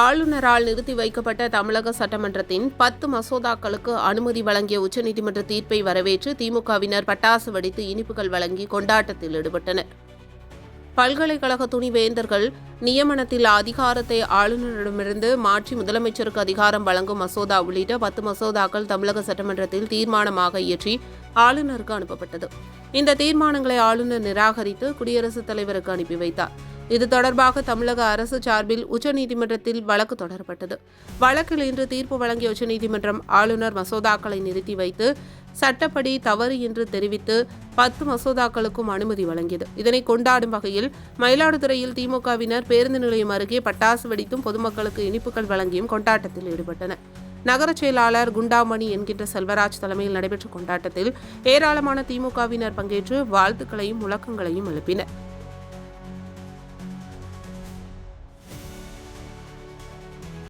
ஆளுநரால் நிறுத்தி வைக்கப்பட்ட தமிழக சட்டமன்றத்தின் பத்து மசோதாக்களுக்கு அனுமதி வழங்கிய உச்சநீதிமன்ற தீர்ப்பை வரவேற்று திமுகவினர் பட்டாசு வெடித்து இனிப்புகள் வழங்கி கொண்டாட்டத்தில் ஈடுபட்டனர். பல்கலைக்கழக துணிவேந்தர்கள் நியமனத்தில் அதிகாரத்தை ஆளுநரிடமிருந்து மாற்றி முதலமைச்சருக்கு அதிகாரம் வழங்கும் மசோதா உள்ளிட்ட பத்து மசோதாக்கள் தமிழக சட்டமன்றத்தில் தீர்மானமாக இயற்றி ஆளுநருக்கு அனுப்பப்பட்டது. இந்த தீர்மானங்களை ஆளுநர் நிராகரித்து குடியரசுத் தலைவருக்கு அனுப்பி வைத்தார். இது தொடர்பாக தமிழக அரசு சார்பில் உச்சநீதிமன்றத்தில் வழக்கு தொடரப்பட்டது. வழக்கில் இன்று தீர்ப்பு வழங்கிய உச்சநீதிமன்றம் ஆளுநர் மசோதாக்களை நிறுத்தி வைத்து சட்டப்படி தவறு என்று தெரிவித்து பத்து மசோதாக்களுக்கும் அனுமதி வழங்கியது. இதனை கொண்டாடும் வகையில் மயிலாடுதுறையில் திமுகவினர் பேருந்து நிலையம் அருகே பட்டாசு வெடித்தும் பொதுமக்களுக்கு இனிப்புகள் வழங்கியும் கொண்டாட்டத்தில் ஈடுபட்டனர். நகரச் செயலாளர் குண்டாமணி என்கின்ற செல்வராஜ் தலைமையில் நடைபெற்ற கொண்டாட்டத்தில் ஏராளமான திமுகவினர் பங்கேற்று வாழ்த்துக்களையும் முழக்கங்களையும் எழுப்பினர்.